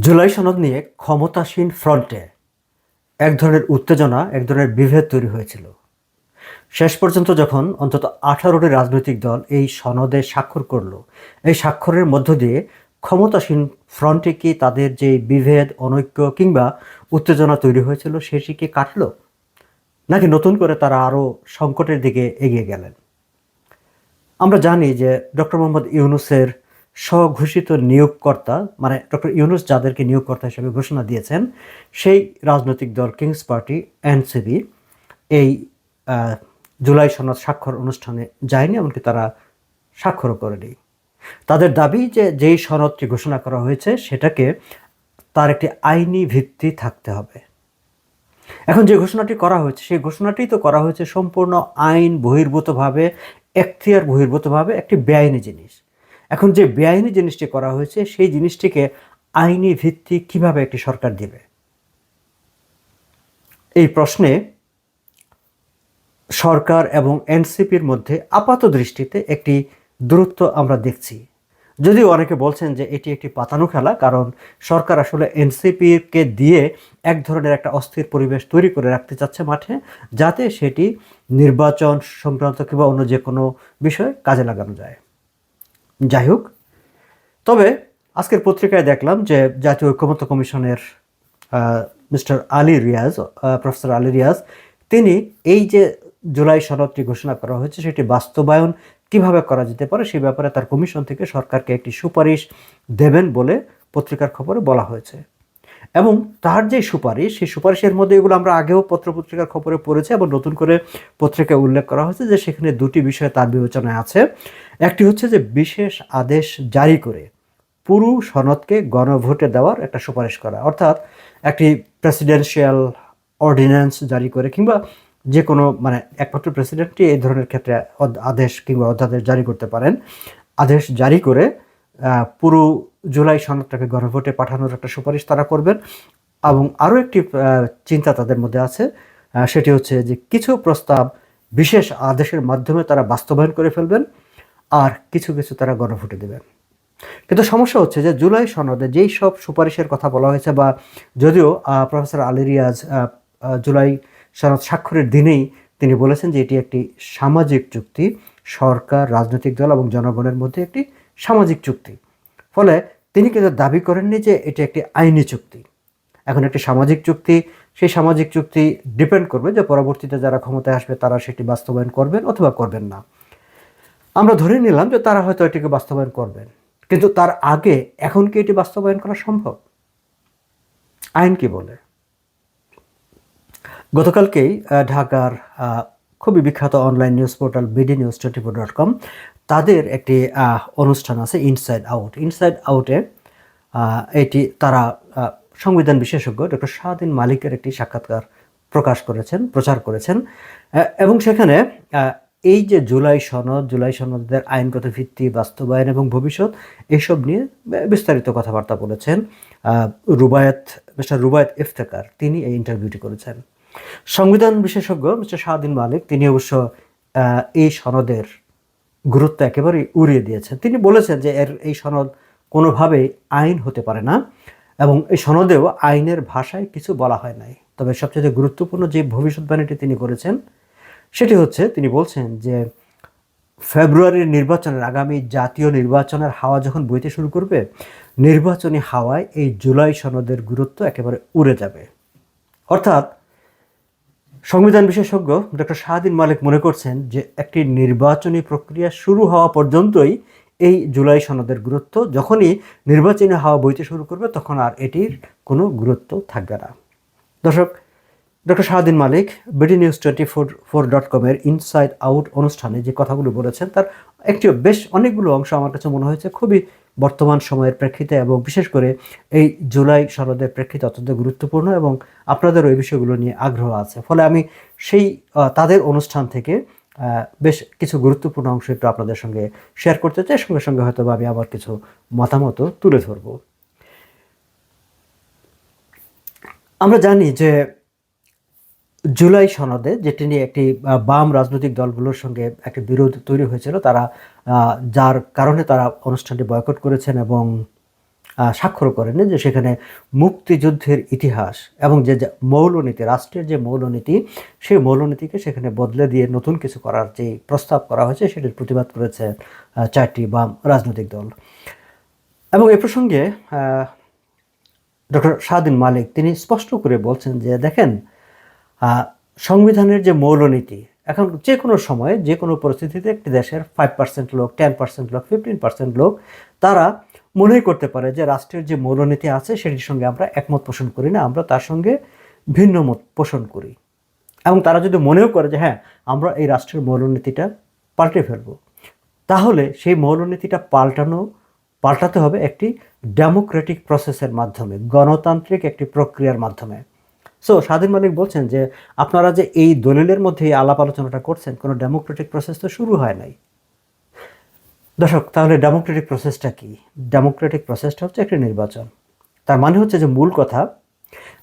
জুলাই সনদ নিয়ে ক্ষমতাসীন ফ্রন্টে এক ধরনের উত্তেজনা, এক ধরনের বিভেদ তৈরি হয়েছিল। শেষ পর্যন্ত যখন অন্তত আঠারোটি রাজনৈতিক দল এই সনদে স্বাক্ষর করল, এই স্বাক্ষরের মধ্য দিয়ে ক্ষমতাসীন ফ্রন্টে কি তাদের যে বিভেদ, অনৈক্য কিংবা উত্তেজনা তৈরি হয়েছিল সেটি কি কাটলো? নাকি নতুন করে তারা আরও সংকটের দিকে এগিয়ে গেলেন? আমরা জানি যে ডক্টর মোহাম্মদ ইউনুসের স্বঘোষিত নিয়োগকর্তা মানে ডক্টর ইউনুস যাদেরকে নিয়োগকর্তা হিসেবে ঘোষণা দিয়েছেন, সেই রাজনৈতিক দল কিংস পার্টি এনসিবি এই জুলাই সনদ স্বাক্ষর অনুষ্ঠানে যায়নি, এমনকি তারা স্বাক্ষরও করেনি। তাদের দাবি যে যেই সনদটি ঘোষণা করা হয়েছে, সেটাকে তার একটি আইনি ভিত্তি থাকতে হবে। এখন যে ঘোষণাটি করা হয়েছে, সেই ঘোষণাটি তো করা হয়েছে সম্পূর্ণ আইন বহির্ভূতভাবে, এখতিয়ার বহির্ভূতভাবে একটি বেআইনি জিনিস। এখন যে বেআইনি জিনিসটি করা হয়েছে, সেই জিনিসটিকে আইনি ভিত্তি কীভাবে একটি সরকার দিবে? এই প্রশ্নে সরকার এবং এনসিপির মধ্যে আপাত দৃষ্টিতে একটি দূরত্ব আমরা দেখছি। যদিও অনেকে বলছেন যে এটি একটি পাতানো খেলা, কারণ সরকার আসলে এনসিপিকে দিয়ে এক ধরনের একটা অস্থির পরিবেশ তৈরি করে রাখতে চাচ্ছে মাঠে, যাতে সেটি নির্বাচন সংক্রান্ত কিংবা অন্য যে কোনো বিষয়ে কাজে লাগানো যায়। যাই হোক তবে আজকের পত্রিকায় দেখলাম যে জাতীয় ঐক্যমত্য কমিশনের মিস্টার আলী রিয়াজ প্রফেসর আলী রিয়াজ, তিনি এই যে জুলাই সনদটি ঘোষণা করা হয়েছে, সেটি বাস্তবায়ন কীভাবে করা যেতে পারে সে ব্যাপারে তার কমিশন থেকে সরকারকে একটি সুপারিশ দেবেন বলে পত্রিকার খবরে বলা হয়েছে। এবং তার যে সুপারিশ, সেই সুপারিশের মধ্যে এগুলো আমরা আগেও পত্রপত্রিকার খবরে পড়েছি এবং নতুন করে পত্রিকায় উল্লেখ করা হয়েছে যে সেখানে দুটি বিষয় তার বিবেচনায় আছে। একটি হচ্ছে যে বিশেষ আদেশ জারি করে পুরো সনদকে গণভোটে দেওয়ার একটা সুপারিশ করা, অর্থাৎ একটি প্রেসিডেন্সিয়াল অর্ডিন্যান্স জারি করে কিংবা যে কোনো মানে একমাত্র প্রেসিডেন্টই এই ধরনের ক্ষেত্রে আদেশ কিংবা অধ্যাদেশ জারি করতে পারেন। আদেশ জারি করে পুরো জুলাই সনদটাকে গণভোটে পাঠানোর একটা সুপারিশ তারা করবেন এবং আরও একটি চিন্তা তাদের মধ্যে আছে সেটি হচ্ছে যে কিছু প্রস্তাব বিশেষ আদেশের মাধ্যমে তারা বাস্তবায়ন করে ফেলবেন আর কিছু কিছু তারা গণভোটে দেবেন। কিন্তু সমস্যা হচ্ছে যে জুলাই সনদে যেই সব সুপারিশের কথা বলা হয়েছে বা যদিও প্রফেসর আলী রিয়াজ জুলাই সনদ স্বাক্ষরের দিনেই তিনি বলেছেন যে এটি একটি সামাজিক চুক্তি, সরকার, রাজনৈতিক দল এবং জনগণের মধ্যে একটি সামাজিক চুক্তি। ফলে তিনি কিন্তু দাবি করেননি যে এটি একটি আইনি চুক্তি। এখন একটি সামাজিক চুক্তি, সেই সামাজিক চুক্তি ডিপেন্ড করবে যে পরবর্তীতে যারা ক্ষমতায় আসবে তারা সেটি বাস্তবায়ন করবেন অথবা করবেন না। আমরা ধরে নিলাম যে তারা হয়তো এটিকে বাস্তবায়ন করবেন, কিন্তু তার আগে এখন কি এটি বাস্তবায়ন করা সম্ভব? আইন কি বলে? গতকালকেই ঢাকার খুবই বিখ্যাত online news portal BD news twenty four dot com তাদের একটি অনুষ্ঠান আছে ইনসাইড আউট ইনসাইড আউটে এটি তারা সংবিধান বিশেষজ্ঞ ডক্টর শাহদিন মালিকের একটি সাক্ষাৎকার প্রকাশ করেছেন, প্রচার করেছেন। এবং সেখানে এই যে জুলাই সনদ, জুলাই সনদের আইনগত ভিত্তি, বাস্তবায়ন এবং ভবিষ্যৎ, এসব নিয়ে বিস্তারিত কথাবার্তা বলেছেন রুবায়েত, মিস্টার রুবায়েত ইফতেকার তিনি এই ইন্টারভিউটি করেছেন। সংবিধান বিশেষজ্ঞ মিস্টার শাহদিন মালিক, তিনি অবশ্য এই সনদের গুরুত্ব একেবারেই উড়িয়ে দিয়েছেন। তিনি বলেছেন যে এর, এই সনদ কোনোভাবেই আইন হতে পারে না এবং এই সনদেও আইনের ভাষায় কিছু বলা হয় নাই। তবে সবচেয়ে গুরুত্বপূর্ণ যে ভবিষ্যৎবাণীটি তিনি করেছেন, সেটি হচ্ছে, তিনি বলছেন যে ফেব্রুয়ারির নির্বাচনের আগামী জাতীয় নির্বাচনের হাওয়া যখন বইতে শুরু করবে, নির্বাচনী হাওয়ায় এই জুলাই সনদের গুরুত্ব একেবারে উড়ে যাবে। অর্থাৎ সংবিধান বিশেষজ্ঞ ডক্টর শাহদিন মালিক মনে করছেন যে একটি নির্বাচনী প্রক্রিয়া শুরু হওয়া পর্যন্তই এই জুলাই সনদের গুরুত্ব। যখনই নির্বাচনী হাওয়া বইতে শুরু করবে, তখন আর এটির কোনো গুরুত্ব থাকবে না। দর্শক, doctor Shahdeen Malik BD news twenty four four dot কমের ইনসাইড আউট অনুষ্ঠানে যে কথাগুলো বলেছেন, তার একটি বেশ অনেকগুলো অংশ আমার কাছে মনে হয়েছে খুবই বর্তমান সময়ের প্রেক্ষিতে এবং বিশেষ করে এই জুলাই সনদের প্রেক্ষিতে অত্যন্ত গুরুত্বপূর্ণ এবং আপনাদেরও এই বিষয়গুলো নিয়ে আগ্রহ আছে। ফলে আমি সেই তাদের অনুষ্ঠান থেকে বেশ কিছু গুরুত্বপূর্ণ অংশ একটু আপনাদের সঙ্গে শেয়ার করতে চাই। সঙ্গে সঙ্গে হয়তো আমি আবার কিছু মতামত তুলে ধরবো। আমরা জানি যে জুলাই সনদে যেটি নিয়ে একটি বাম রাজনৈতিক দলগুলোর সঙ্গে একটি বিরোধ তৈরি হয়েছিল, তারা যার কারণে তারা অনুষ্ঠানটি বয়কট করেছেন এবং স্বাক্ষর করেন যে সেখানে মুক্তিযুদ্ধের ইতিহাস এবং যে মৌলনীতি, রাষ্ট্রের যে মৌলনীতি, সেই মৌলনীতিকে সেখানে বদলে দিয়ে নতুন কিছু করার যে প্রস্তাব করা হয়েছে, সেটির প্রতিবাদ করেছে চারটি বাম রাজনৈতিক দল। এবং এ প্রসঙ্গে ডক্টর শাহদিন মালিক তিনি স্পষ্ট করে বলছেন যে, দেখেন সংবিধানের যে মৌলনীতি, এখন যে কোনো সময়ে যে কোনো পরিস্থিতিতে একটি দেশের ফাইভ পার্সেন্ট লোক টেন পার্সেন্ট লোক ফিফটিন পার্সেন্ট লোক, তারা মনে করতে পারে যে রাষ্ট্রের যে মৌলনীতি আছে সেটির সঙ্গে আমরা একমত পোষণ করি না, আমরা তার সঙ্গে ভিন্ন মত পোষণ করি। এবং তারা যদি মনেও করে যে হ্যাঁ আমরা এই রাষ্ট্রের মৌলনীতিটা পাল্টে ফেলব, তাহলে সেই মৌলনীতিটা পাল্টানো, পাল্টাতে হবে একটি ডেমোক্রেটিক প্রসেসের মাধ্যমে, গণতান্ত্রিক একটি প্রক্রিয়ার মাধ্যমে। সো স্বাধীন মালিক বলছেন যে, আপনারা যে এই দলিলের মধ্যে এই আলাপ আলোচনাটা করছেন, কোনো ডেমোক্রেটিক প্রসেস তো শুরু হয় নাই। দর্শক, তাহলে ডেমোক্রেটিক প্রসেসটা কি? ডেমোক্রেটিক প্রসেসটা হচ্ছে একটি নির্বাচন। তার মানে হচ্ছে যে মূল কথা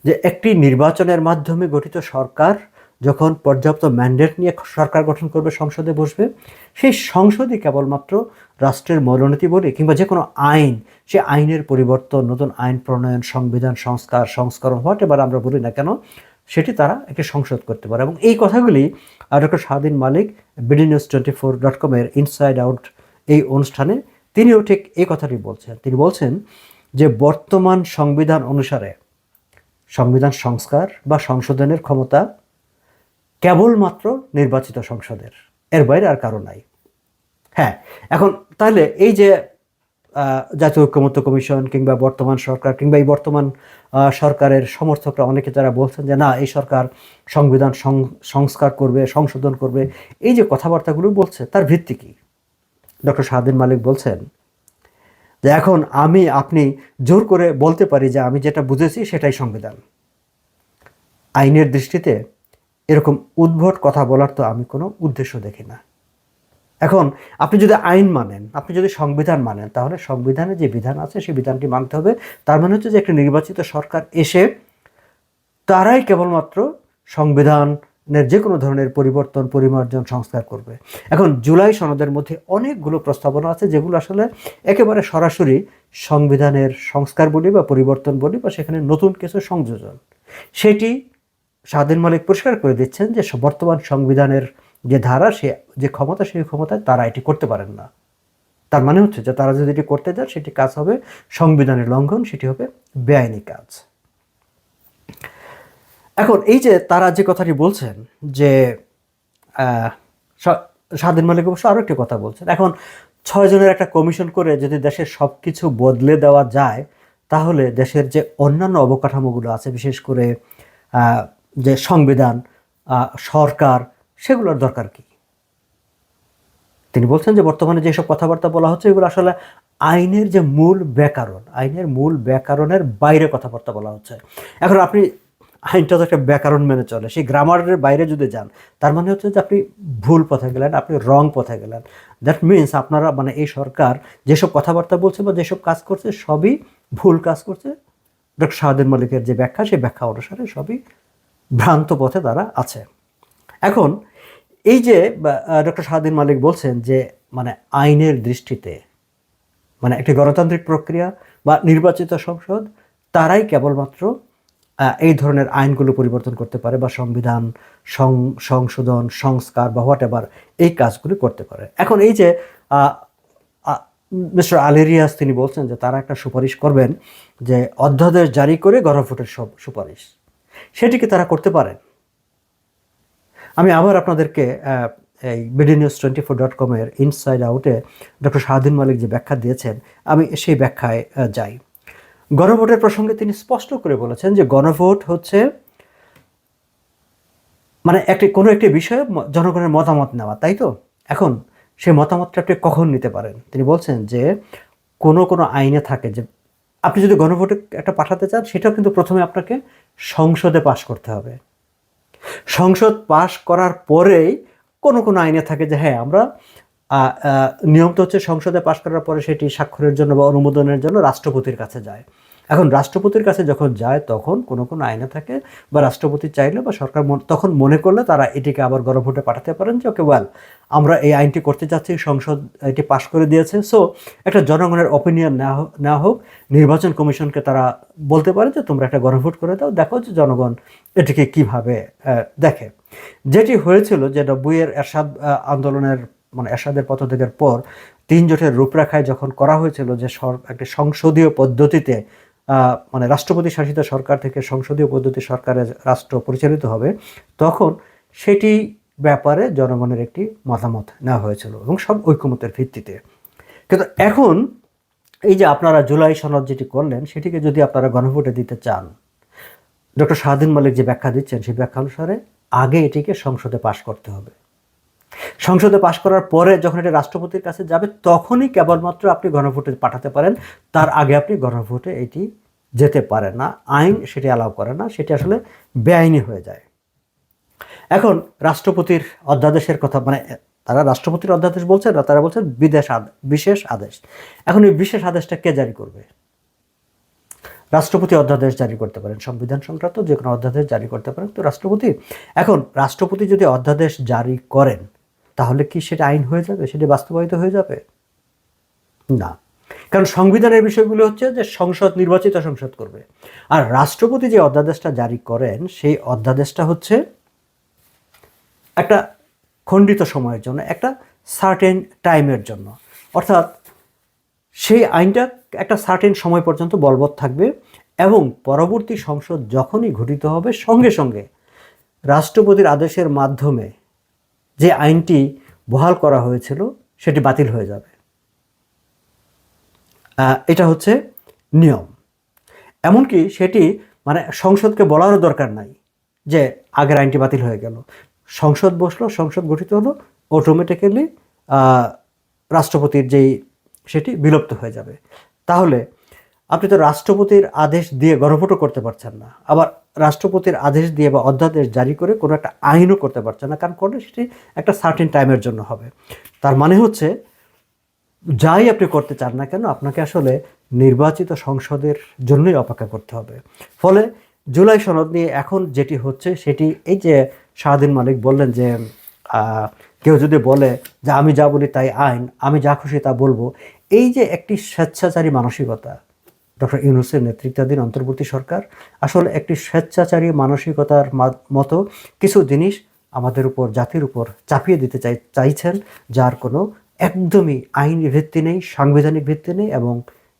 যে, একটি নির্বাচনের মাধ্যমে গঠিত সরকার যখন পর্যাপ্ত ম্যান্ডেট নিয়ে সরকার গঠন করবে, সংসদে বসবে, সেই সংসদই কেবলমাত্র রাষ্ট্রের মৌলনীতি বলে কিংবা যে কোনো আইন, সে আইনের পরিবর্তন, নতুন আইন প্রণয়ন, সংবিধান সংস্কার, সংস্করণ হোয়াট এবার আমরা বলি না কেন, সেটি তারা একটি সংসদ করতে পারে। এবং এই কথাগুলি doctor Swadhin Malik BD news twenty four dot কমের ইনসাইড আউট এই অনুষ্ঠানে তিনিও ঠিক এই কথাটি বলছেন। তিনি বলছেন যে বর্তমান সংবিধান অনুসারে সংবিধান সংস্কার বা সংশোধনের ক্ষমতা কেবলমাত্র নির্বাচিত সংসদের। এর বাইরে আর কারও নাই। হ্যাঁ এখন তাহলে এই যে জাতীয় ঐক্যমত্য কমিশন কিংবা বর্তমান সরকার কিংবা এই বর্তমান সরকারের সমর্থকরা অনেকে যারা বলছেন যে, না, এই সরকার সংবিধান সংস্কার করবে, সংশোধন করবে, এই যে কথাবার্তাগুলো বলছে, তার ভিত্তি কী? ডক্টর শাহদিন মালিক বলছেন যে, এখন আমি, আপনি জোর করে বলতে পারি যে, আমি যেটা বুঝেছি সেটাই সংবিধান। আইনের দৃষ্টিতে এরকম উদ্ভট কথা বলার তো আমি কোনো উদ্দেশ্য দেখি না। এখন আপনি যদি আইন মানেন, আপনি যদি সংবিধান মানেন, তাহলে সংবিধানে যে বিধান আছে, সেই বিধানটি মানতে হবে। তার মানে হচ্ছে যে একটি নির্বাচিত সরকার এসে তারাই কেবলমাত্র সংবিধানের যে কোনো ধরনের পরিবর্তন, পরিমার্জন, সংস্কার করবে। এখন জুলাই সনদের মধ্যে অনেকগুলো প্রস্তাবনা আছে, যেগুলো আসলে একেবারে সরাসরি সংবিধানের সংস্কার বলি বা পরিবর্তন বলি বা সেখানে নতুন কিছু সংযোজন। সেটি স্বাধীন মালিক পরিষ্কার করে দিচ্ছেন যে বর্তমান সংবিধানের যে ধারা, সে যে ক্ষমতা, সেই ক্ষমতায় তারা এটি করতে পারেন না। তার মানে হচ্ছে যে তারা যদি এটি করতে যান সেটি কাজ হবে সংবিধানের লঙ্ঘন, সেটি হবে বেআইনি কাজ। এখন এই যে তারা যে কথাটি বলছেন যে স্বাধীন মালিক অবশ্য আরও একটি কথা বলছেন। এখন ছয় জনের একটা কমিশন করে যদি দেশের সব কিছু বদলে দেওয়া যায়, তাহলে দেশের যে অন্যান্য অবকাঠামোগুলো আছে, বিশেষ করে যে সংবিধান সরকার, সেগুলোর দরকার কি? তিনি বলছেন যে বর্তমানে যেসব কথাবার্তা বলা হচ্ছে, এগুলো আসলে আইনের যে মূল ব্যাকরণ, আইনের মূল ব্যাকরণের বাইরে কথাবার্তা বলা হচ্ছে। এখন আপনি আইনটা তো একটা ব্যাকরণ মেনে চলে, সেই গ্রামারের বাইরে যদি যান, তার মানে হচ্ছে যে আপনি ভুল পথে গেলেন, আপনি রং পথে গেলেন। দ্যাট মিনস আপনারা মানে এই সরকার যেসব কথাবার্তা বলছে বা যেসব কাজ করছে, সবই ভুল কাজ করছে। ডক্টর শাহাদুর মালিকের যে ব্যাখ্যা, সেই ব্যাখ্যা অনুসারে সবই ভ্রান্ত পথে তারা আছে। এখন, এই যে ডক্টর শাহাদিন মালিক বলছেন যে মানে আইনের দৃষ্টিতে মানে একটি গণতান্ত্রিক প্রক্রিয়া বা নির্বাচিত সংসদ, তারাই কেবলমাত্র এই ধরনের আইনগুলো পরিবর্তন করতে পারে বা সংবিধান সংশোধন, সংস্কার বা হোয়াট এভার এই কাজগুলি করতে পারে। এখন এই যে মিস্টার আলেরিয়াস তিনি বলছেন যে, তারা একটা সুপারিশ করবেন যে, অধ্যাদেশ জারি করে গণভোটের সব সুপারিশ। সেটিকে তারা করতে পারেন। আমি আবার আপনাদেরকে এই BD news twenty four dot কমের ইনসাইড আউটে ডক্টর শাহাদিন মালিক যে ব্যাখ্যা দিয়েছেন, আমি সেই ব্যাখ্যায় যাই। গণভোটের প্রসঙ্গে তিনি স্পষ্ট করে বলেছেন যে গণভোট হচ্ছে মানে একটি, কোনো একটি বিষয়ে জনগণের মতামত নেওয়া, তাই তো? এখন সেই মতামতটা আপনি কখন নিতে পারেন? তিনি বলছেন যে কোনো কোনো আইনে থাকে যে আপনি যদি গণভোটে একটা পাঠাতে চান, সেটাও কিন্তু প্রথমে আপনাকে সংসদে পাশ করতে হবে। সংসদ পাশ করার পরেই কোনো কোনো আইনে থাকে যে হ্যাঁ আমরা নিয়ম তো হচ্ছে সংসদে পাশ করার পরে সেটি স্বাক্ষরের জন্য বা অনুমোদনের জন্য রাষ্ট্রপতির কাছে যায়। এখন রাষ্ট্রপতির কাছে যখন যায়, তখন কোনো কোনো আইনে থাকে বা রাষ্ট্রপতি চাইলে বা সরকার তখন মনে করলে তারা এটিকে আবার গণভোটে পাঠাতে পারেন যে, ওকে ওয়েল আমরা এই আইনটি করতে চাচ্ছি, সংসদ এটি পাশ করে দিয়েছে। সো একটা জনগণের অপিনিয়ন নেওয়া হোক- নির্বাচন কমিশনকে তারা বলতে পারে যে, তোমরা একটা গণভোট করে দাও, দেখো যে জনগণ এটিকে কীভাবে দেখে। যেটি হয়েছিল যে, নব্বইয়ের এরশাদ আন্দোলনের মানে এরশাদের পথত্যাগের পর তিন জোটের রূপরেখায় যখন করা হয়েছিল যে একটি সংসদীয় পদ্ধতিতে মানে রাষ্ট্রপতি শাসিত সরকার থেকে সংসদীয় পদ্ধতি সরকারের রাষ্ট্র পরিচালিত হবে, তখন সেটি ব্যাপারে জনগণের একটি মতামত নেওয়া হয়েছিল এবং সব ঐকমতের ভিত্তিতে। কিন্তু এখন এই যে আপনারা জুলাই সনদ যেটি করলেন, সেটিকে যদি আপনারা গণভোটে দিতে চান, ডক্টর শাহদিন মালিক যে ব্যাখ্যা দিচ্ছেন, সেই ব্যাখ্যা অনুসারে আগে এটিকে সংসদে পাশ করতে হবে। সংসদে পাশ করার পরে যখন এটা রাষ্ট্রপতির কাছে যাবে, তখনই কেবলমাত্র আপনি গণভোটে পাঠাতে পারেন। তার আগে আপনি গণভোটে এটি যেতে পারে না। আইন সেটি অ্যালাউ করে না। সেটি আসলে বেআইনি হয়ে যায়। এখন রাষ্ট্রপতির অধ্যাদেশের কথা মানে তারা রাষ্ট্রপতির অধ্যাদেশ বলছেন না, তারা বলছেন বিদেশ বিশেষ আদেশ। এখন এই বিশেষ আদেশটা কে জারি করবে? রাষ্ট্রপতি অধ্যাদেশ জারি করতে পারেন। সংবিধান সংক্রান্ত যে কোনো অধ্যাদেশ জারি করতে পারেন। তো রাষ্ট্রপতি, এখন রাষ্ট্রপতি যদি অধ্যাদেশ জারি করেন তাহলে কি সেটা আইন হয়ে যাবে? সেটা বাস্তবায়িত হয়ে যাবে? না। কারণ সংবিধানের বিষয়গুলো হচ্ছে যে সংসদ নির্বাচিত সংসদ করবে। আর রাষ্ট্রপতি যে অধ্যাদেশটা জারি করেন, সেই অধ্যাদেশটা হচ্ছে একটা খণ্ডিত সময়ের জন্য, একটা সার্টেন টাইমের জন্য। অর্থাৎ সেই আইনটা একটা সার্টেন সময় পর্যন্ত বলবৎ থাকবে এবং পরবর্তী সংসদ যখনই ঘটিত হবে, সঙ্গে সঙ্গে রাষ্ট্রপতির আদেশের মাধ্যমে যে আইনটি বহাল করা হয়েছিল, সেটি বাতিল হয়ে যাবে। এটা হচ্ছে নিয়ম। এমনকি সেটি মানে সংসদকে বলারও দরকার নাই যে আগের আইনটি বাতিল হয়ে গেল। সংসদ বসল, সংসদ গঠিত হলো অটোমেটিক্যালি রাষ্ট্রপতির যেই সেটি বিলুপ্ত হয়ে যাবে। তাহলে আপনি তো রাষ্ট্রপতির আদেশ দিয়ে গণভোটও করতে পারছেন না। আবার রাষ্ট্রপতির আদেশ দিয়ে বা অধ্যাদেশ জারি করে কোনো একটা আইনও করতে পারছেন না, কারণ করলে সেটি একটা সার্টিন টাইমের জন্য হবে। তার মানে হচ্ছে, যাই আপনি করতে চান না কেন, আপনাকে আসলে নির্বাচিত সংসদের জন্যই অপেক্ষা করতে হবে। ফলে জুলাই সনদ নিয়ে এখন যেটি হচ্ছে, সেটি এই যে শাহদিন মালিক বললেন যে কেউ যদি বলে যে, আমি যা বলি তাই আইন, আমি যা খুশি তা বলব, এই যে একটি স্বেচ্ছাচারী মানসিকতা ডক্টর ইউনুসের নেতৃত্বাধীন অন্তর্বর্তী সরকার আসলে একটি স্বেচ্ছাচারী মানসিকতার মতো কিছু জিনিস আমাদের উপর, জাতির উপর চাপিয়ে দিতে চাই, চাইছেন, যার কোনো একদমই আইনি ভিত্তি নেই, সাংবিধানিক ভিত্তি নেই এবং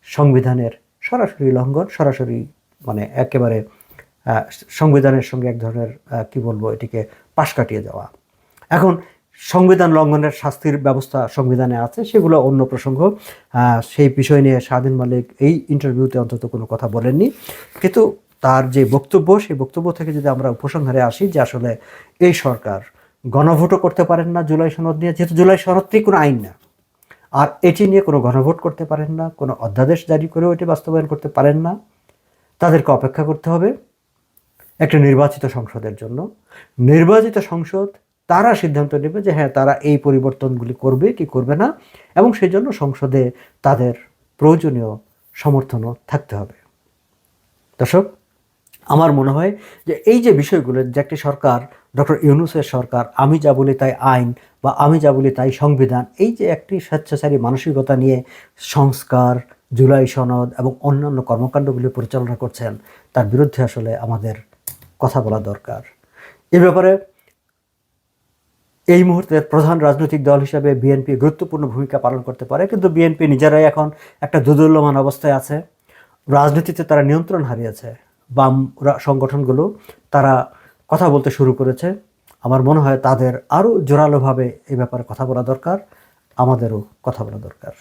সংবিধানের সরাসরি লঙ্ঘন, সরাসরি মানে একেবারে সংবিধানের সঙ্গে এক ধরনের কি বলব, এটিকে পাশ কাটিয়ে যাওয়া এখন সংবিধান লঙ্ঘনের শাস্তির ব্যবস্থা সংবিধানে আছে, সেগুলো অন্য প্রসঙ্গ। সেই বিষয় নিয়ে স্বাধীন মালিক এই ইন্টারভিউতে অন্তত কোনো কথা বলেননি। কিন্তু তার যে বক্তব্য, সেই বক্তব্য থেকে যদি আমরা উপসংহারে আসি যে আসলে এই সরকার গণভোটও করতে পারেন না জুলাই সনদ নিয়ে, যেহেতু জুলাই সনদটি কোনো আইন না। আর এটি নিয়ে কোনো গণভোট করতে পারেন না, কোনো অধ্যাদেশ জারি করেও এটি বাস্তবায়ন করতে পারেন না। তাদেরকে অপেক্ষা করতে হবে একটা নির্বাচিত সংসদের জন্য। নির্বাচিত সংসদ তারা সিদ্ধান্ত নেবে যে হ্যাঁ তারা এই পরিবর্তনগুলি করবে, কি করবে না, এবং সেই জন্য সংসদে তাদের প্রয়োজনীয় সমর্থনও থাকতে হবে। দর্শক, আমার মনে হয় যে এই যে বিষয়গুলো, যে একটি সরকার, ডক্টর ইউনুসের সরকার, আমি যা বলি তাই আইন বা আমি যা বলি তাই সংবিধান, এই যে একটি স্বেচ্ছাচারী মানসিকতা নিয়ে সংস্কার, জুলাই সনদ এবং অন্যান্য কর্মকাণ্ডগুলি পরিচালনা করছেন, তার বিরুদ্ধে আসলে আমাদের কথা বলা দরকার। এ ব্যাপারে এই মুহূর্তে প্রধান রাজনৈতিক দল হিসাবে বিএনপি গুরুত্বপূর্ণ ভূমিকা পালন করতে পারে, কিন্তু বিএনপি নিজেরাই এখন একটা দুদুল্যমান অবস্থায় আছে। রাজনীতিতে তারা নিয়ন্ত্রণ হারিয়েছে। বাম সংগঠনগুলো তারা কথা বলতে শুরু করেছে। আমার মনে হয় তাদের আরও জোরালোভাবে এই ব্যাপারে কথা বলা দরকার, আমাদেরও কথা বলা দরকার।